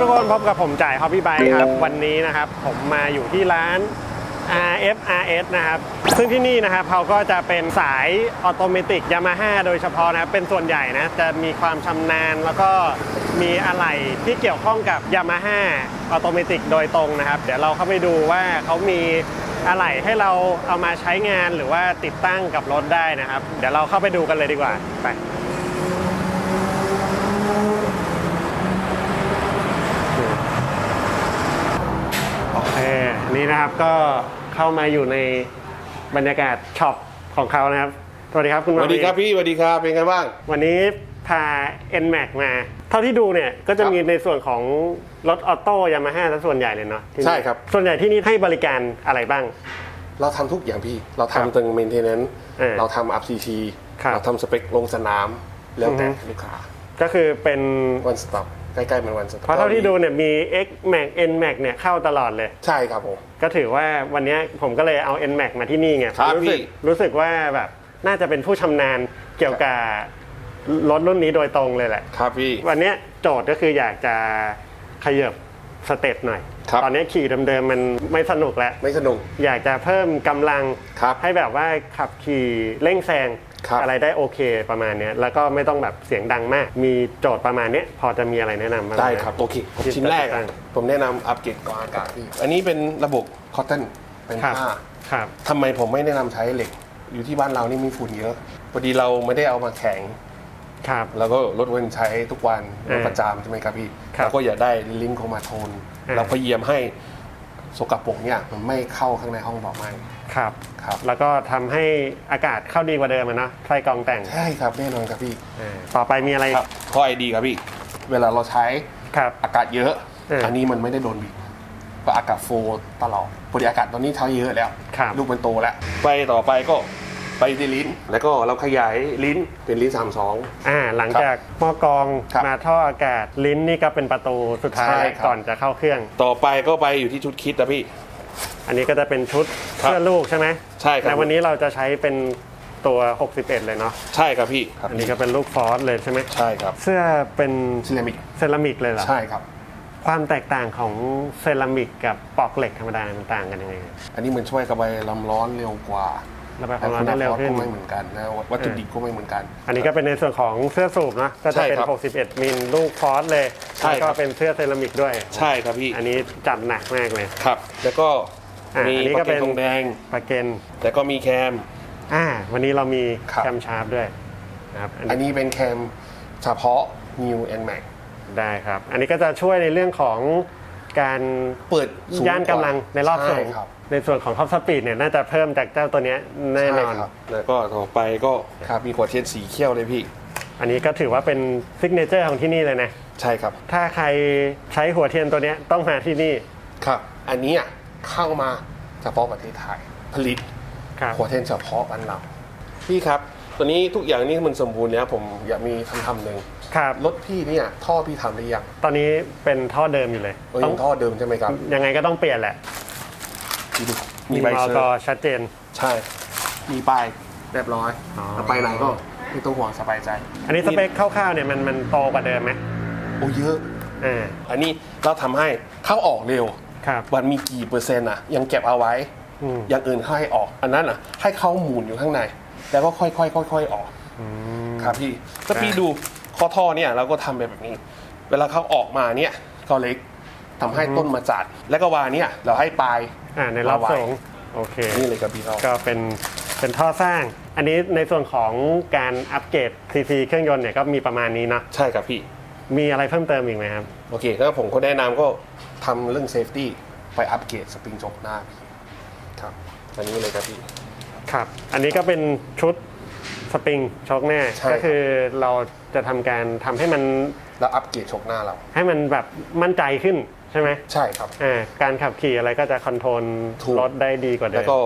ดีครับทุกคนพบกับผมจ่าย Hobby Bike ครับ วันนี้นะครับผมมาอยู่ที่ร้าน RFRS นะครับ ซึ่งที่นี่นะครับเขาก็จะเป็นสายออโตเมติกยามาฮ่าโดยเฉพาะนะครับ เป็นส่วนใหญ่นะ จะมีความชำนาญแล้วก็มีอะไหล่ที่เกี่ยวข้องกับยามาฮ่าออโตเมติกโดยตรงนะครับ เดี๋ยวเราเข้าไปดูว่าเขามีอะไหล่ให้เราเอามาใช้งานหรือว่าติดตั้งกับรถได้นะครับ เดี๋ยวเราเข้าไปดูกันเลยดีกว่าไป โอเค นี่นะครับก็เข้ามาอยู่ในบรรยากาศช็อปของเขานะครับ สวัสดีครับคุณสวัสดีครับมาพี่สวัสดีครับเป็นไงบ้าง วันนี้พา NMAX มา เท่าที่ดูเนี่ยก็จะครับมีในส่วนของรถออโต้ยามาฮ่าซะส่วนใหญ่เลยเนาะที่นี่ใช่ครับ ส่วนใหญ่ที่นี่ให้บริการอะไรบ้าง เราทำทุกอย่างพี่ เราครับทำตึงเมนเทนเนนเออเราทำอัพซีทีครับเราทำสเปคลงสนามแล้วแต่อือฮึลูกค้าก็คือเป็นวันสต็อป ใกล้ๆเหมือนวันสต็อปเพราะเท่าที่ดูเนี่ยมี X Max N Max เนี่ยเข้าตลอดเลย ใช่ครับผม ก็ถือว่าวันนี้ผมก็เลยเอา N Max มาที่นี่ไงครับรู้สึกพี่ รู้สึกว่าแบบน่าจะเป็นผู้ชำนาญเกี่ยวกับรถรุ่นนี้โดยตรงเลยแหละ ครับพี่ วันเนี้ยโจทย์ก็คืออยากจะขยับสเต็ปหน่อย ครับ ตอนนี้ขี่เดิมๆมันไม่สนุกแล้ว ไม่สนุก อยากจะเพิ่มกำลังครับ ให้แบบว่าขับขี่เร่งแซง ครับอะไรได้โอเคประมาณเนี้ยแล้วก็ไม่ต้องแบบเสียงดังมาก มีโจทย์ประมาณเนี้ยพอจะมีอะไรแนะนำบ้างหม ได้ครับ โอเคที่ชิ้นแรกจะตั้อะงผมแนะนำอัปเกรดกรองอากาศพี่อันนี้เป็นระบบคอตตอนเป็นครับ ผ้าครับ ทำไมผมไม่แนะนำใช้เหล็ก อยู่ที่บ้านเรานี่มีฝุ่นเยอะพอดีเราไม่ได้เอามาแข็ง ครับ แล้วก็รถวันใช้ทุกวันเออประจำใช่ไหมครับพี่ครับแล้วก็อยากได้ลิงก์ของมาโทนเออเราพยายามให้สกปรกเนี่ยมันไม่เข้าข้างในห้องเบาะไหม้ ครับครับ แล้วก็ทำให้อากาศเข้าดีกว่าเดิมอะเนาะใส่กรองแต่งใช่ครับแน่นอนครับพี่อ่าต่อไปมีอะไรครับข้อไอดีครับพี่ เวลาเราใช้ครับ อากาศเยอะ เอออัอันนี้มันไม่ได้โดนบีบเพราะอากาศโฟลว์ตลอดพอดีอากาศตอนนี้เช้าเยอะแล้วครับ ลูกมันโตแล้วไปต่อไปก็ไปที่ลิ้น แล้วก็เราขยายลิ้นเป็นลิ้น32อ่าหลังจากหม้อกรองครับมาท่ออากาศลิ้นนี่ก็เป็นประตูสุดท้ายใช่ครับ ก่อนจะเข้าเครื่อง ต่อไปก็ไปอยู่ที่ชุดคิดนะพี่ อันนี้ก็จะเป็นชุดครับเสื้อลูกใช่ไหมใช่ครับ แต่วันนี้เราจะใช้เป็นตัว 61 เลยเนาะ ใช่ครับพี่ครับอันนี้ก็เป็นลูกฟอสเลยใช่ไหมใช่ครับเสื้อเป็นเซรามิกเซรามิกเลยเหรอ ใช่ครับ ความแตกต่างของเซรามิกกับปอกเหล็กธรรมดามันต่างกันยังไง อันนี้มันช่วยกระบายลมร้อนเร็วกว่าระบายคแต่วามร้อนคุณได้เร็วภาพขึ้นก็ไม่เหมือนกันนะวัตถุดิบก็ไม่เหมือนกัน อันนี้ก็เป็นในส่วนของเสื้อสูบเนอะก็จะเป็น ใช่ครับ61 มิลลูกฟอสเลย ใช่แล้วครัก็บ เป็นเสื้อเซรามิกด้วย ใช่ครับพี่อันนี้จัดหนักมากเลย ครับ แล้วก็ อะมีอันนี้ปก็ระเก็เป็นนทองแดงปาเกนแล้วก็มีแคม อ่าวันนี้เรามีครับ แคมชาร์ปด้วยนะครับอันอันนี้นี้เป็นแคมเฉพาะ New and Max ได้ครับ อันนี้ก็จะช่วยในเรื่องของการเปิดสูงย่านกำลังในรอบสูงใช่ครับในส่วนของท็อปสปีดเนี่ยน่าจะเพิ่มจากเจ้าตัวเนี้ยแน่นอน ใช่ครับแล้วก็ต่อไปก็ครับมีขวดเทียนสีเขียวเลยพี่ อันนี้ก็ถือว่าเป็นซิกเนเจอร์ของที่นี่เลยนะ ใช่ครับ ถ้าใครใช้หัวเทียนตัวเนี้ยต้องมาที่นี่ ครับ อันนี้อะ เข้ามาเฉพาะประเทศไทยผลิตครับขวดเทียนเฉพาะบ้านเราพี่ครับตัวนี้ทุกอย่างนี่มันสมบูรณ์แล้วผมอยากมีคำคำหนึ่งครับรถพี่เนี่ยท่อพี่ทำหรือยังตอนนี้เป็นท่อเดิมอยู่เลยเออต้ยัองงท่อเดิมใช่ไหมครับ ยังไงก็ต้องเปลี่ยนแหละมีดูมีมีมใบอเซอร์กชัดเจน ใช่ มีป้ายเรียบร้อยอ๋อแล้วไปไหนก็ไม่ต้องห่วงสบายใจ อันนี้สเปคคร่าวๆเนี่ยมันมันโตกว่าเดิมไหมโอ้เยอะอ่าอันนี้เราทำให้เข้าออกเร็ว ครับวันมีกี่เปอร์เซ็นต์อะ ยังเก็บเอาไว้อืมอย่างอื่นให้ออก อันนั้นอะ ให้เข้าหมุนอยู่ข้างใน แล้วก็ค่อยๆค่อยๆออกอืมครับพี่ถ้าพี่ดูข้อท่อเนี่ยเราก็ทำไปแบบนี้ เวลาเขาออกมาเนี่ยก็เล็กทำให้ต้นมาจัด แล้วก็วาเนี่ยเราให้ปลายอ่าในรอบมาไว้สูงโอเคนี่เลยครับพี่เขาก็เป็นเป็นท่อสร้าง อันนี้ในส่วนของการอัปเกรดซีซีเครื่องยนต์เนี่ยก็มีประมาณนี้เนาะใช่ครับพี่ มีอะไรเพิ่มเติมอีกไหมครับ โอเคแล้วผมก็แนะนำก็ ทำเรื่องเซฟตี้ไปอัปเกรดสปริงจกหน้าพี่ครับอันนี้เลยครับพี่ ครับ อันนี้ก็เป็นชุดสปริงช็อคแน่ใช่ครับก็คือเราจะทำการทำให้มันแล้วอัปเกรดชกหน้าเรา ให้มันแบบมั่นใจขึ้นใช่ไหมใช่ครับ อ่าการขับขี่อะไรก็จะคอนโทรลถูก รถได้ดีกว่าเดิแล้วมก็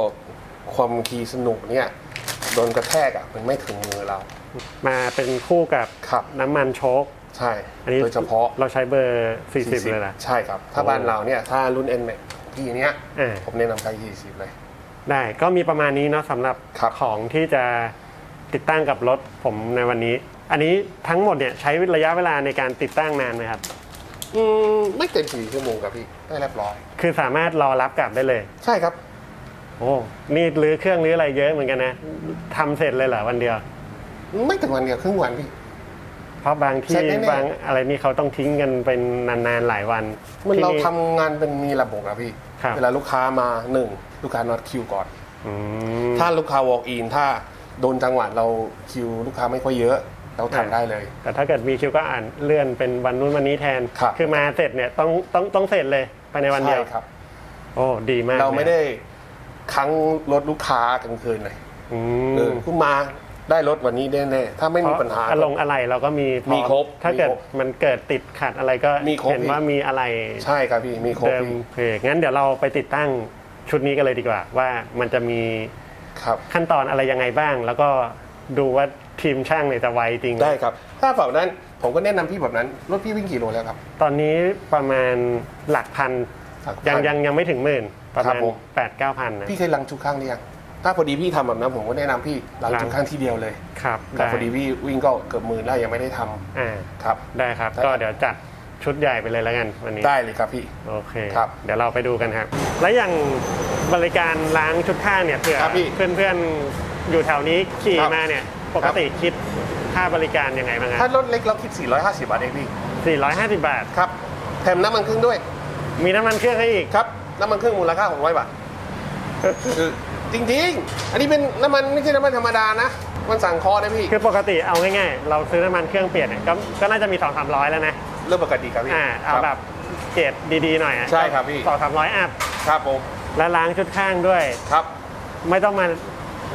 ความคีย์สนุกเนี่ยโดนกระแทกอะมันไม่ถึงมือเรา มาเป็นคู่กับครับ น้ำมันโชค ใช่อันนี้โดยเฉพาะเราใช้เบอร์ 40 เลยล่ะใช่ครับ ถ้าโอ้บ้านเราเนี่ยถ้ารุ่น N Max พี่เนี้ยอ่าผมแนะนำใช้ 40 เลย ได้ก็มีประมาณนี้เนาะสำหรับครับของที่จะติดตั้งกับรถผมในวันนี้ อันนี้ทั้งหมดเนี่ยใช้ระยะเวลาในการติดตั้งนานไหมครับอืมไม่เกินสี่ชั่วโมงครับพี่ได้เรียบร้อย คือสามารถรอรับกลับได้เลย ใช่ครับ โอ้นี่รื้อเครื่องรื้ออะไรเยอะเหมือนกันนะทำเสร็จเลยเหรอวันเดียว ไม่ถึงวันเดียวครึ่งวันพี่ เพราะบางเสร็ที่จแน่ๆ บางอะไรนี่เขาต้องทิ้งกันเป็นนานๆหลายวันมันที่เราทำงานเป็นมีระบบอะพี่ครับเวลาลูกค้ามาหนึ่งลูกค้านัดคิวก่อน อืม ถ้าลูกค้า walk in ถ้าโดนจังหวะเราคิวลูกค้าไม่ค่อยเยอะ เราทำได้เลย แต่ถ้าเกิดมีคิวก็อ่านเลื่อนเป็นวันนู้นวันนี้แทนครับ อมาเสร็จเนี่ยต้องต้องต้องเสร็จเลยภายในวันเดียว ใช่ครับ โอ้ดีมากเราไม่ลยได้ค้างรถลูกค้ากลางคืนเลย อืเออมคุณมา ได้รถวันนี้แน่ๆถ้าไม่มีปัญหาเพระอารมณ์อะไรเราก็มีพอมีครบถ้าเกิดมีครบมันเกิดติดขัดอะไรก็มีครบ เห็นพี่ว่ามีอะไรใช่ครับพี่มีครบเดิมพี่โอเคงั้นเดี๋ยวเราไปติดตั้งชุดนี้กันเลยดีกว่า ว่ามันจะมีครับ ขั้นตอนอะไรยังไงบ้าง แล้วก็ดูว่าทีมช่างเนี่ยจะไวจริงได้ครับ ถ้าแบบนั้นผมก็แนะนำพี่แบบนั้นรถพี่วิ่งกี่โลแล้วครับ ตอนนี้ประมาณหลักพันหลักพันยังยังยังไม่ถึงหมื่นประครัมาบณผม แปดเก้าพันนะพี่เคยลังชุกข้างหรือยัง ถ้าพอดีพี่ทำแบบนั้นผมก็แนะนำพี่ลังล้างชุกข้างที่เดียวเลยครับแต่ได้พอดีพี่วิ่งก็เกือบหมื่นแล้วยังไม่ได้ทำอ่าครับ ได้ครับ ได้ ก็เดี๋ยวจัดชุดใหญ่ไปเลยแล้วกันวันนี้ ได้เลยครับพี่ โอเค ครับเดี๋ยวเราไปดูกันครับ แล้วอย่างบริการล้างชุดข้างเนี่ยเผื่อครับพี่เพื่อนๆอยู่แถวนี้ขี่ครับ มาเนี่ยปกติคิดค่าบริการยังไงบ้างคถ้ารับรถเล็กเราคิด 450 บาทเองพี่450 บาท ครับแถมน้ำมันเครื่องด้วยมีน้ำมันเครื่องให้อีก ครับน้ำมันเครื่องมูลค่า 600 บาทคือ จริงๆ อันนี้เป็นน้ำมันไม่ใช่น้ำมันธรรมดานะ มันสั่งคอนะพี่คือปกติเอาง่ายๆ เราซื้อน้ำมันเครื่องเปลี่ยนเนี่ยก็ก็น่าจะมี2 3 0 0 แล้วนะเรื่องปกติครับพี่อ่าเอาครัแบบเกรดดีๆหน่อยอะใช่ครับพี่สองสามร้อยอัพครับผมแล้วล้างชุดข้างด้วย ครับ ไม่ต้องมา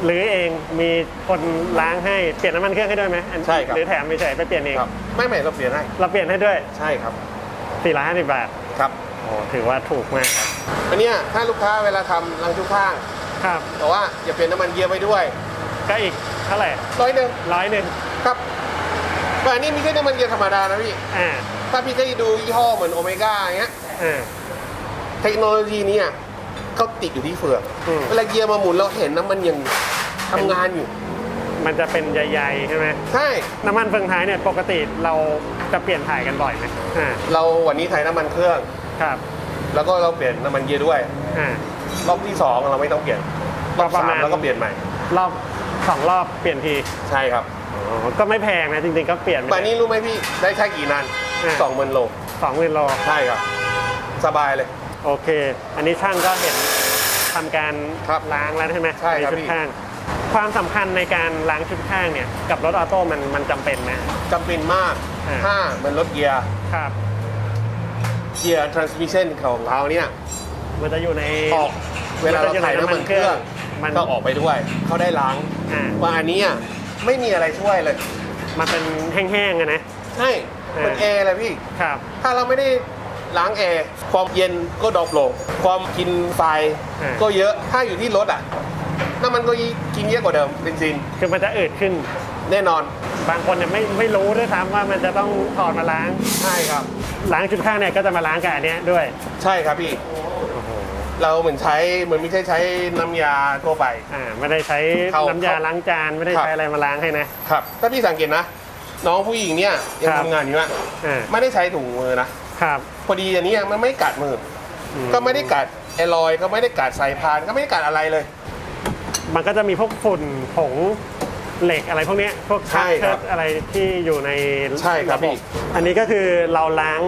หรือเองมีคนล้างให้เปลี่ยนน้ำมันเครื่องให้ด้วยไหมอันใช่ครับ หรือแถมไม่ใช่ไปเปลี่ยนเอง ครับไม่ไม่เราเปลี่ยนให้เราเปลี่ยนให้ด้วยใช่ครับ450บาทครับ โอ้ถือว่าถูกมากครับอันเนี้ยถ้าลูกค้าเวลาทำรังชุกข้าง ครับ แต่ว่าอย่าเปลี่ยนน้ำมันเกียร์ไปด้วยก็อีกเท่าไหร่ร้อยหนึ่งร้อยหนึ่งครับแต่อันนี้ไม่ใช่น้ำมันเกียร์ธรรมดานะพี่อ่าถ้าพี่เคยดูยี่ห้อเหมือนโอเมก้าอย่างเงี้ยอ่าเทคโนโลยีเนี้เขาติดอยู่ที่เฟือกอืมเวลาเกียร์มาหมุนเราเห็นน้ำมันยังทำงานอยู่ มันจะเป็นใยๆใช่ไหมใช่น้ำมันเฟืองท้ายเนี่ยปกติเราจะเปลี่ยนถ่ายกันบ่อยไหมอ่าเราวันนี้ไทยน้ำมันเครื่องครับ แล้วก็เราเปลี่ยนน้ำมันเกียร์ด้วยอ่า รอบที่สองเราไม่ต้องเปลี่ยนรอบประสามาณมแล้วก็เปลี่ยนใหม่ รอบสองรอบเปลี่ยนทีใช่ครับอ๋อก็ไม่แพงนะจริงๆก็เปลี่ยนแบบนี้รู้ไหมพี่ได้ใช้กี่นานอ่า สองหมื่นโลสองหมื่นโลใช่ครับ สบายเลย โอเค อันนี้ช่างก็เห็นทำการครับล้างแล้วใช่ไหมใช่ครับชุดพี่ข้าง ความสำคัญในการล้างชุดข้างเนี่ยกับรถออโต้มันมันจำเป็นไหม จำเป็นมากอ่าถ้ามันรถเกียร์ ครับ เกียร์ transmission ของเราเนี่ย มันจะอยู่ในออกเวลาเราถ่ายน้ำมันเครื่องมันก็ออกไปด้วย เขาได้ล้างอ่าว่าอันเนี้ยไม่มีอะไรช่วยเลย มันเป็นแห้งๆอะนะใช่มันเออแอร์เลยพี่ครับ ถ้าเราไม่ได้ล้างแอร์ความเย็นก็ดรอปลง ความกินไฟก็เยอะถ้าอยู่ที่รถอะน้ำมันก็กินเยอะกว่าเดิมเบนซินคือมันจะอืดขึ้นแน่นอน บางคนเนี่ยไม่ไม่รู้ด้วยซ้ำว่ามันจะต้องถอดมาล้างใช่ครับล้างชุดข้างเนี่ยก็จะมาล้างกับอันเนี้ยด้วย ใช่ครับพี่ เราเหมือนใช้เหมือนไม่ใช่ใช้น้ำยาทั่วไป อ่าไม่ได้ใช้เข้าน้ำยาล้างจานไม่ได้ครับ ใช้อะไรมาล้างให้นะ ครับถ้าพี่สังเกตนะ น้องผู้หญิงเนี่ยยังครับ ทำงานอยู่นะอ่าไม่ได้ใช้ถุงมือนะครับพอดีอันนี้มันไม่กัดมืออมก็ไม่ได้กัดแอลลอยก็ไม่ได้กัดสายพานก็ไม่ได้กัดอะไรเลย มันก็จะมีพวกฝุ่นผง เหล็กอะไรพวกเนี้ยพวกใช่ครับเชิดอะไรที่อยู่ในใช่ครับะพี่ อันนี้ก็คือเราล้าง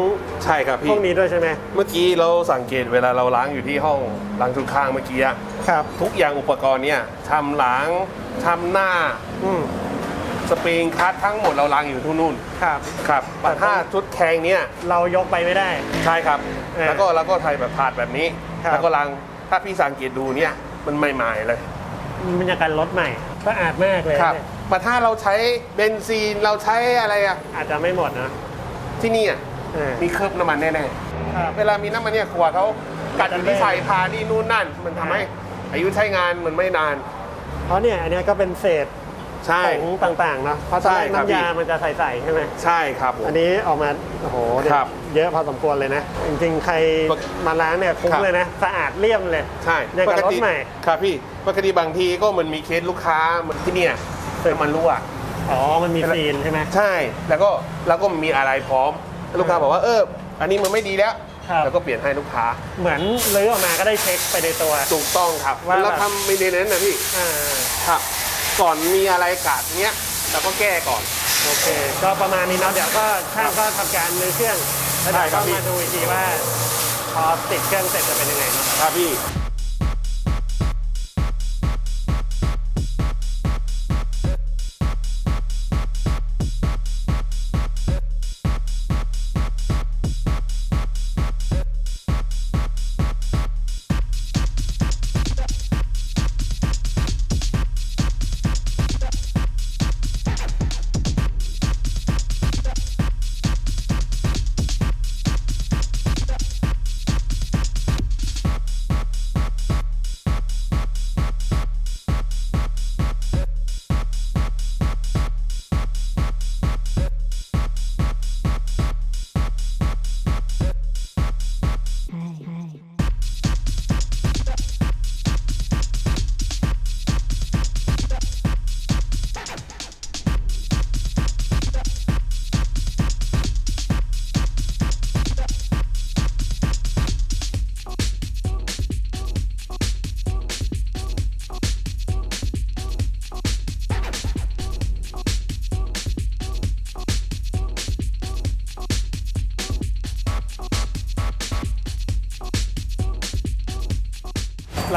ใช่ครับพพี่วกนี้ด้วยใช่ไหมเมื่อกี้เราสังเกตเวลาเราล้างอยู่ที่ห้องล้างทุกข้างเมื่อกี้อะครับทุกอย่างอุปกรณ์เนี่ยทำล้างทำหน้าอืมสปริงคัททั้งหมดเราล้างอยู่ที่นู่นครับ ครับแต่ถ้าชุดแข่งเนี่ย เรายกไปไม่ได้ ใช่ครับ เออแล้วก็เราก็ไทยแบบผาดแบบนี้ ครับ แล้วก็ล้างถ้าพี่สังเกตดูเนี่ย มันใหม่ๆเลย มันจะการรถใหม่ สะอาดมากเลยครับเนี่ยแต่ถ้าเราใช้เบนซีนเราใช้อะไรอะอาจจะไม่หมดนะที่นี่อะเออมีเคลือบน้ำมันแน่ครับ ๆเวลามีน้ำมันเนี่ยขวดเขากัดอยู่ที่จะได้สายพานนี่นู่นนั่น มันทำให้อายุใช้งานมันไม่นาน เพราะเนี่ยอันเนี้ยก็เป็นเศษ ใช่ผงต่างๆเนาะเพราะตอนแรกใช่ครับน้ำยาพี่ มันจะใสๆใช่ไหมใช่ครับผม อันนี้ออกมาโอ้โหเดี๋ยวครับเยอะพอสมควรเลยนะ จริงๆ ใครปกมาล้างเนี่ยคุ้มครับ เลยนะสะอาดเลี่ยมเลย ใช่อย่างกับรถใหม่ครับพี่ปกติบางทีก็มันมีเคสลูกค้ามันที่เนี่ยน้ำมันรั่ว อ๋อมันมีซีนใช่ไหม ใช่ แล้วก็แล้วก็มีอะไรพร้อม ลูกค้าบอกว่าเออ อันนี้มันไม่ดีแล้ว ครับ แล้วก็เปลี่ยนให้ลูกค้า เหมือนลื้อออกมาก็ได้เช็คไปในตัว ถูกต้องครับว่า เราทำไม่ได้เน้นนะพี่ อ่า ครับ ก่อนมีอะไรกาดเนี้ยเราก็แก้ก่อน โอเค ก็ประมาณนี้เนาะเดี๋ยวก็ช่างก็ทำการลื้อเครื่องแล้วเดี๋ยวได้ครัก็บพี่มาดูอีกทีว่าพอติดเครื่องเสร็จจะเป็นยังไงเนาะ ครับพี่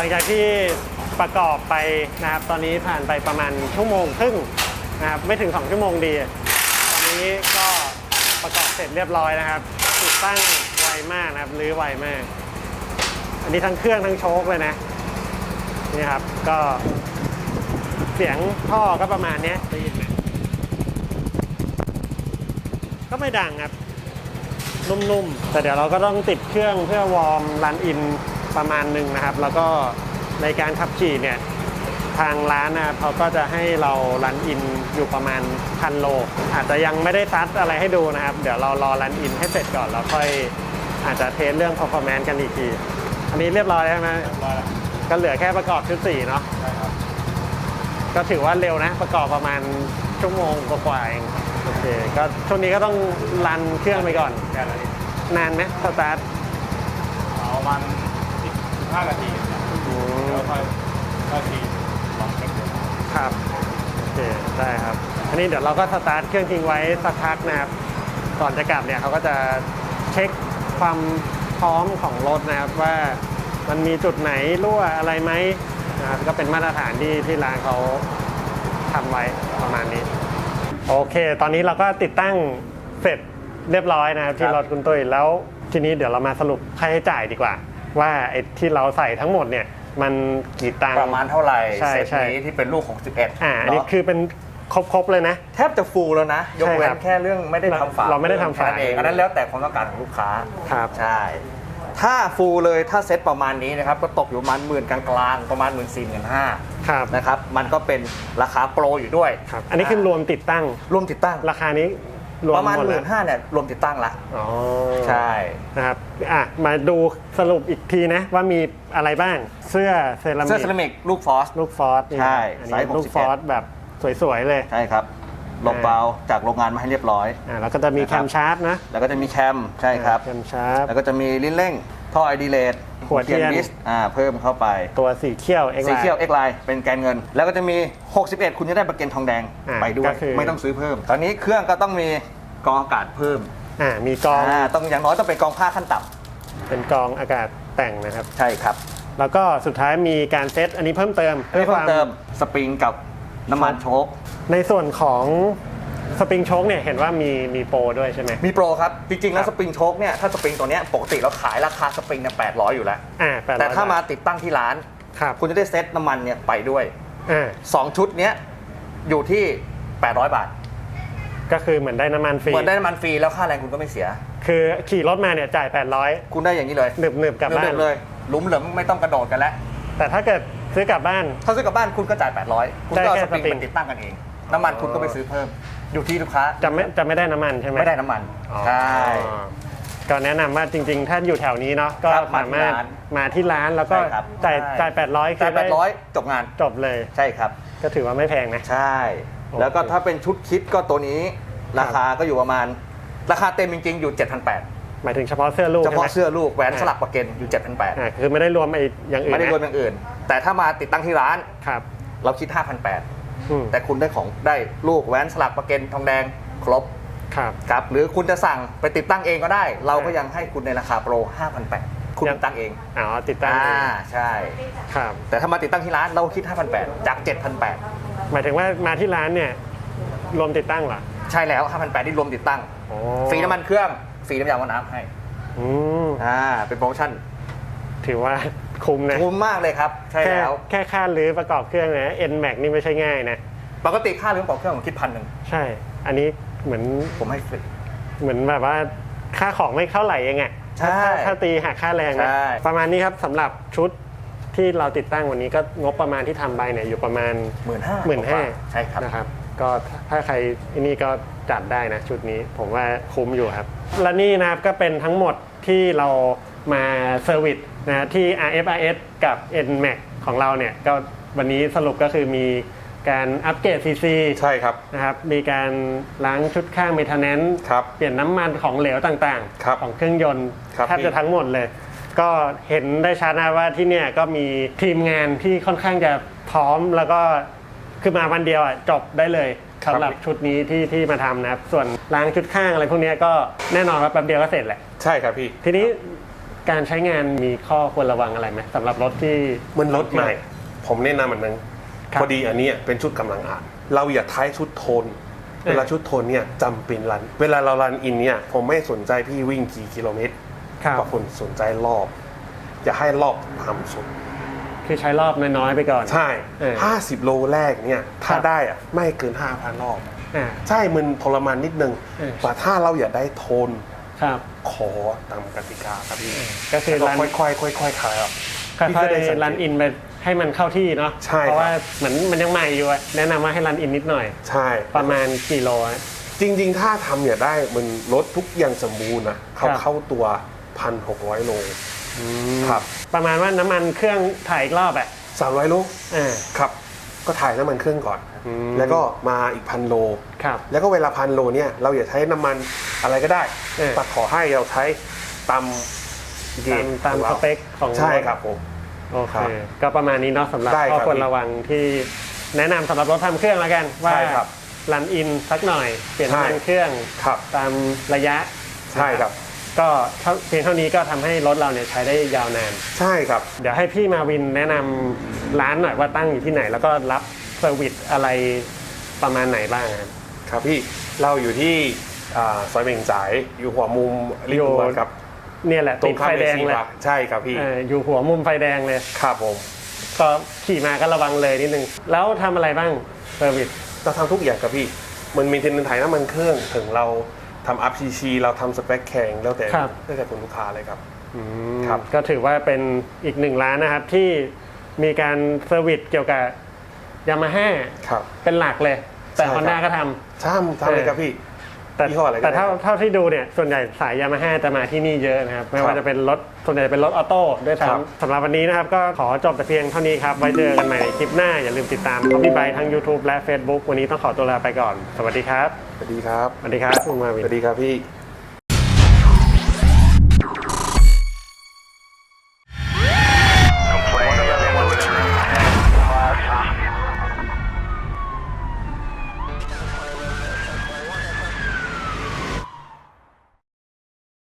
งจากที่ประกอบไปนะครับ ตอนนี้ผ่านไปประมาณชั่วโมงครึ่งนะครับไม่ถึง 2 ชั่วโมงดี ตอนนี้ก็ประกอบเสร็จเรียบร้อยนะครับติดตั้งไวมากนะครับรื้อไวมาก อันนี้ทั้งเครื่องทั้งโชคเลยนะนี่ครับก็เสียงท่อก็ประมาณนี้ได้ยินไหมก็ไม่ดังครับนุ่มๆ แต่เดี๋ยวเราก็ต้องติดเครื่องเพื่อวอร์มรันอิน ประมาณหนึ่งนะครับ แล้วก็ในการขับขี่เนี่ยทางร้านนะครับเขาก็จะให้เรารันอินอยู่ประมาณพันโล อาจจะยังไม่ได้ซัดอะไรให้ดูนะครับ เดี๋ยวเรารอรันอินให้เสร็จก่อนแล้วค่อยอาจจะเทสเรื่อง performance กันอีกที อันนี้เรียบร้อยแล้วใช่ไหมก็เหลือแค่ประกอบชุดสี่เนาะก็ถือว่าเร็วนะ ประกอบประมาณชั่วโมงกว่าๆเองโอเคก็ช่วงนี้ก็ต้องรันเครื่องไปก่อนนานไหมสตาร์ทเอาประมัน 15นาทีแล้วค่อยค่อยทีลองเช็คดูครับโอเคได้ครับ อันนี้เดี๋ยวเราก็สตาร์ทเครื่องทิ้งไว้สักพักนะครับก่อนจะกลับเนี่ยเขาก็จะเช็คความพร้อมของรถนะครับว่ามันมีจุดไหนรั่วอะไรไหมนะครับก็เป็นมาตรฐานที่ที่ร้านเขาทำไว้ประมาณนี้ โอเค ตอนนี้เราก็ติดตั้งเสร็จเรียบร้อยนะครับที่รถคุณตุ้ยแล้วทีนี้เดี๋ยวเรามาสรุปค่าใช้จ่ายดีกว่า ว่าไอ้ที่เราใส่ทั้งหมดเนี่ยมันกี่ตังค์ประมาณเท่าไหร่ใช่เซตใช่นี้ที่เป็นลูกของ 11อ่าอันนี้เนาะคือเป็นครบๆเลยนะ แทบจะฟูลแล้วนะ ยกเว้ใช่ครันบแค่เรื่องไม่ได้ทำฝาเราไม่ได้ทำฝา แค่นั้นเองอันนั้นแล้วแต่ความต้องการของลูกค้า ครับ ใช่ ถ้าฟูลเลยถ้าเซตประมาณนี้นะครับก็ตกอยู่ประมาณหมื่นกลางๆประมาณหมื่นสี่หมื่นห้าครับนะครับมันก็เป็นราคาโปรอยู่ด้วยครับ อันนี้คือรวมติดตั้ง รวมติดตั้ง ราคานี้ รวมประมาณหมดหเลมื่ยนห้าเนี่ยรวมติดตั้งละอ๋อใช่ นะครับอะมาดูสรุปอีกทีนะว่ามีอะไรบ้างเสื้อเซรามิเสื้อเซรากมิกลูกฟอส ลูกฟอสนี่ใช่อันไซส์นี้ลูก61ฟอสแบบสวยๆเลย ใช่ครับลบเบาจากโรงงานมาให้เรียบร้อย อ่าแล้วก็จะมีนะแคครับมชาร์ปนะแล้วก็จะมีแคมใช่ครับ แคมชาร์ปแล้วก็จะมีลิ้นเร่ง ท่อไอดีเลตหัวเทียนดิสอ่าเพิ่มเข้าไปตัวสีเขี้ยวเอ็กสีไลเขียวเอ็กไลเป็นแกนเงิน แล้วก็จะมี 61 คุณจะได้ประกันทองแดงอ่าไปด้วก็ย คือ ไม่ต้องซื้อเพิ่ม ตอนนี้เครื่องก็ต้องมีกรองอากาศเพิ่มอ่ามีกรองอ่าต้องอย่างน้อยต้องเป็นกรองผ้าขั้นต่เป็นกรองอากาศแต่งนะครับำใช่ครับแล้วก็สุดท้ายมีการเซตอันนี้เพิ่มเติมเพิ่มเติมสปริงกับน้ำมันโชค ในส่วนของ สปริงโชคเนี่ยเห็นว่ามีมีโปรด้วยใช่ไหม มีโปรครับ จริงๆ แล้ครัวบสปริงโชคเนี่ยถ้าสปริงตัวเนี้ยปกติเราขายราคาสปริงเนี่ย800อยู่แล้ว อ่า800แต่ถ้ามาบทติดตั้งที่ร้าน ครับคุณจะได้เซตน้ำมันเนี่ยไปด้วยอ่า2ชุดเนี้ยอยู่ที่ 800 บาท ก็คือเหมือนได้น้ำมันฟรี เหมือนได้น้ำมันฟรีแล้วค่าแรงคุณก็ไม่เสีย คือขี่รถมาเนี่ยจ่าย 800คุณได้อย่างนี้เลยหนึบหนึบๆกลับบ้าน เดิมๆเลยหลุมเหลิมไม่ต้องกระโดดกันแล้ว แต่ถ้าเกิดซื้อกลับบ้าน ถ้าซื้อกลับบ้านคุณก็จ่าย 800 คุณก็เอาได้สแค่ปริงสปริงไปติดตั้งกันเอง น้ำมันคุณก็ไปซื้อเพิ่ม อยู่ที่ลูกค้าจะไม่จะไม่ได้น้ำมันใช่ไหมไม่ได้น้ำมันอ๋อใช่ ก็แนะนำว่าจริงๆ ถ้าอยู่แถวนี้เนาะก็ครับสามารถมาที่ร้านแล้วก็ใช่ครับจ่ายใช่ จ่าย800จ่ายคือได้800จบงานจบเลย ใช่ครับ ก็ถือว่าไม่แพงนะ ใช่แล้วก็ถ้าเป็นชุดคิดก็ตัวนี้ราคาก็อยู่ประมาณ ราคาเต็มจริงๆ อยู่ 7,800หมายถึงเฉพาะเสื้อลูกเฉพาะใช่ไหม เสื้อลูกแหวนสลักประเก็นอยู่ 7,800อ่าคือไม่ได้รวมไอ้อย่างอื่นไม่ได้รวมนะอย่างอื่น แต่ถ้ามาติดตั้งที่ร้าน ครับ เราคิด 5,800อืม แต่คุณได้ของได้ลูกแหวนสลักประเก็นทองแดงครบครับครับ หรือคุณจะสั่งไปติดตั้งเองก็ได้ เราก็อ่ายัยังให้คุณในราคาโปร 5,800 คุณยังติดตั้งเอง อ๋อ ติดตั้งอ่า ใช่ ครับ แต่ถ้ามาติดตั้งที่ร้านเราคิด 5,800 จาก 7,800 หมายถึงว่ามาที่ร้านเนี่ย รวมติดตั้งเหรอ ใช่แล้ว 5,800ที่รวมติดตั้งโอ้ฟรีน้ำมันเครื่องฟรีน้ำยาล้างน้ำให้ อืมอ่า เป็นโปรโมชั่น ถือว่า คุ้มนะคุ้มมากเลยครับ ใช่แค่แล้ว แค่ค่ารื้อประกอบเครื่องนะ N Max นี่ไม่ใช่ง่ายนะ ปกติค่าเรื่องของเครื่องผมคิดพันหนึ่งใช่ อันนี้เหมือนผมให้ฟรี เหมือนแบบว่าค่าของไม่เท่าไหร่เองอะใช่ถ้าถ้าตีหักค่าแรงนะใช่ ประมาณนี้ครับสำหรับชุดที่เราติดตั้งวันนี้ก็งบประมาณที่ทำไปเนี่ยอยู่ประมาณหมื่นห้าหมื่นห้าใช่ครับ นะครับ ก็ถ้าใครอันนี้ก็จัดได้นะชุดนี้ผมว่าคุ้มอยู่ครับ และนี่นะครับก็เป็นทั้งหมดที่เรา มาเซอร์วิสนะที่ RFIS กับ NMAX ของเราเนี่ยก็วันนี้สรุปก็คือมีการอัปเกรด CC ใช่ครับนะครับมีการล้างชุดข้างเมทเนนครับเปลี่ยนน้ำมันของเหลวต่างครับของเครื่องยนต์ครับแทบจะทั้งหมดเลย ก็เห็นได้ชัดนะว่าที่เนี่ยก็มีทีมงานที่ค่อนข้างจะพร้อมแล้วก็คือมาวันเดียวอะจบได้เลยครับสำหรับชุดนี้ที่ที่มาทำนะครับ ส่วนล้างชุดข้างอะไรพวกเนี้ยก็แน่นอนว่าแป๊บเดียวก็เสร็จแหละ ใช่ครับพี่ ทีนี้ การใช้งานมีข้อควรระวังอะไรไหมสำหรับรถที่มันลดใหม่ ผมแนะนำมันนึงครับพอดีอันเนี้ยเป็นชุดกำลังอ่าน เราอย่าท้ายชุดโทนเวลาชุดโทนเนี่ยจำเป็นรัน เวลาเรารันอินเนี่ยผมไม่สนใจพี่วิ่งกี่กิโลเมตรครับก็คนสนใจรอบอย่าให้รอบทำสุด คือใช้รอบน้อยๆไปก่อน ใช่ เออ50 โลแรกเนี่ย ถ้าครับ ได้อะไม่เกิน 5,000 รอบ อ่า ใช่ มันทรมานนิดนึงเออ แต่ถ้าเราอยากได้โทน ครับขอตามกติกาครับพี่ก็คือแล้วรันก็ค่อยๆค่อยๆคลายครับค่พี่ก็ได้สัองยเกตๆรันอินไปให้มันเข้าที่เนาะใช่เพราะว่าครับเหมือนมันยังใหม่อยู่อะแนะนำว่าให้รันอินนิดหน่อย ใช่ ประมาณกี่โลอะจริง ๆ ถ้าทำเนี่ยได้มันลดทุกอย่างสมบูรณ์นะเขาครับเข้าตัวพันหกร้อยโลครับ ประมาณว่าน้ำมันเครื่องถ่ายอีกรอบอะสามร้อยโลอ่าครับ ก็ถ่ายน้ำมันเครื่องก่อน อืมแล้วก็มาอีกพันโล ครับ แล้วก็เวลาพันโลเนี่ยเราอย่าใช้น้ำมันอะไรก็ได้ เออ แต่ขอให้เราใช้ตามเกตามณฑ์ตามของสเราเปคของใช่ถครับผม โอเคครับก็ประมาณนี้เนาะสำหรับได้ครับข้อควรระวังที่แนะนำสำหรับรถทำเครื่องแล้วกัน ว่าใช่ครับรันอินสักหน่อย เปลี่ยนน้ำมันใช่เครื่องครับ ตามระยะใช่ครับ ก็เท่าเพียงเท่านี้ก็ทำให้รถเราเนี่ยใช้ได้ยาวนาน ใช่ครับ เดี๋ยวให้พี่มาวินแนะนำร้านหน่อยว่าตั้งอยู่ที่ไหน แล้วก็รับเซอร์วิสอะไรประมาณไหนบ้างครับ ครับพี่เราอยู่ที่อ่าซอยเมงจ่ายอยู่หัวมุมริมอยู่รั้วครับเนี่ยแหละตรติงดข้ามไฟเมแดงซีเลยปาร์คใช่ครับพี่เอออยู่หัวมุมไฟแดงเลย ครับผม ก็ขี่มาก็ระวังเลยนิดนึง แล้วทำอะไรบ้างเซอร์วิส เราทำทุกอย่างครับพี่ มันมีเทนนินไทยน้ำมันเครื่องถึงเรา ทำอัพชีชีเราทำสเปคแข่งแล้วแต่แล้วแต่คนลูกค้าเลยครับครับ ก็ถือว่าเป็นอีกหนึ่งร้านนะครับที่มีการเซอร์วิสเกี่ยวกับยามาฮ่าครับ เป็นหลักเลย แต่ใช่ฮครัอบนด้าก็ททำทำเลยครับพี่ำ แต่ยี่ห้ออะไรก็แต่ได้เท่าเท่าที่ดูเนี่ยส่วนใหญ่สายยามาฮ่าจะมาที่นี่เยอะนะครับไม่ครัว่าบจะเป็นรถส่วนใหญ่เป็นรถออโต้ด้วยครับ ซ้ำสำหรับวันนี้นะครับก็ขอจบแต่เพียงเท่านี้ครับไว้เจอกันใหม่ในคลิปหน้าอย่าลืมติดตามเขาพี่ไบทั้ง YouTube และ Facebook วันนี้ต้องขอตัวลาไปก่อน สวัสดีครับสวัสดีครับสวัสดีครับคุณมาวิสน วัสดีครับพี่